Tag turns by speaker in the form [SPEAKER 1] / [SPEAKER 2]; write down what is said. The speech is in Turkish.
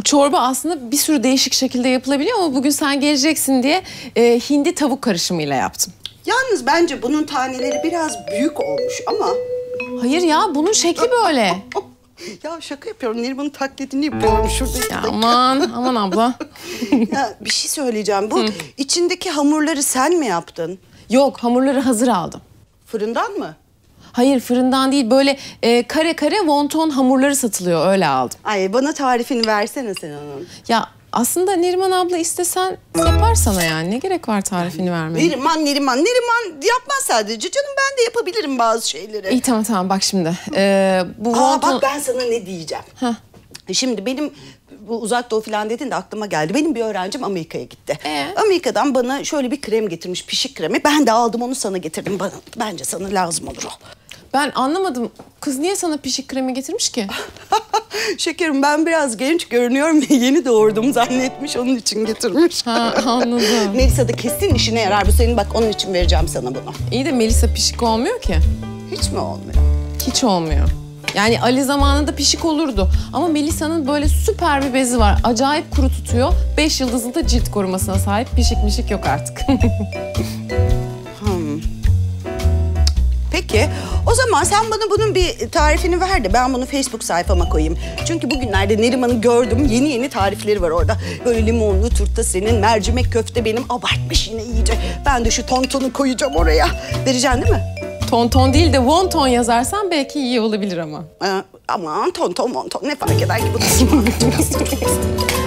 [SPEAKER 1] Bu çorba aslında bir sürü değişik şekilde yapılabiliyor ama bugün sen geleceksin diye e, hindi tavuk karışımıyla yaptım.
[SPEAKER 2] Yalnız bence bunun taneleri biraz büyük olmuş ama...
[SPEAKER 1] Hayır ya bunun şekli böyle.
[SPEAKER 2] ya şaka yapıyorum. Neriman'ın taklidini yapıyorum şurada. iki
[SPEAKER 1] Ya
[SPEAKER 2] dakika.
[SPEAKER 1] aman aman abla.
[SPEAKER 2] ya bir şey söyleyeceğim. Bu içindeki hamurları sen mi yaptın?
[SPEAKER 1] Yok hamurları hazır aldım.
[SPEAKER 2] Fırından mı?
[SPEAKER 1] Hayır fırından değil böyle e, kare kare wonton hamurları satılıyor öyle aldım.
[SPEAKER 2] Ay bana tarifini versene sen onun.
[SPEAKER 1] Ya aslında Neriman abla istesen yapar sana yani. Ne gerek var tarifini vermeye?
[SPEAKER 2] Neriman, Neriman, Neriman yapmaz sadece. Canım ben de yapabilirim bazı şeyleri.
[SPEAKER 1] İyi tamam tamam bak şimdi. Ee, bu
[SPEAKER 2] Aa
[SPEAKER 1] wonton...
[SPEAKER 2] bak ben sana ne diyeceğim.
[SPEAKER 1] Heh.
[SPEAKER 2] Şimdi benim bu uzak doğu falan dedin de aklıma geldi. Benim bir öğrencim Amerika'ya gitti.
[SPEAKER 1] Ee?
[SPEAKER 2] Amerika'dan bana şöyle bir krem getirmiş, pişik kremi. Ben de aldım onu sana getirdim. Bana, bence sana lazım olur o.
[SPEAKER 1] Ben anlamadım. Kız niye sana pişik kremi getirmiş ki?
[SPEAKER 2] Şekerim ben biraz genç görünüyorum ve yeni doğurdum zannetmiş onun için getirmiş.
[SPEAKER 1] Ha anladım.
[SPEAKER 2] Melisa da kesin işine yarar bu senin bak onun için vereceğim sana bunu.
[SPEAKER 1] İyi de Melisa pişik olmuyor ki.
[SPEAKER 2] Hiç mi olmuyor?
[SPEAKER 1] Hiç olmuyor. Yani Ali zamanında pişik olurdu. Ama Melisa'nın böyle süper bir bezi var. Acayip kuru tutuyor. Beş yıldızlı da cilt korumasına sahip. Pişik mişik yok artık.
[SPEAKER 2] Peki o zaman sen bana bunun bir tarifini ver de ben bunu Facebook sayfama koyayım. Çünkü bugünlerde Neriman'ı gördüm. Yeni yeni tarifleri var orada. Böyle limonlu turta senin, mercimek köfte benim. Abartmış yine iyice. Ben de şu tontonu koyacağım oraya. Vereceksin değil mi?
[SPEAKER 1] Tonton değil de wonton yazarsan belki iyi olabilir ama.
[SPEAKER 2] Ee, aman tonton monton ne fark eder ki bu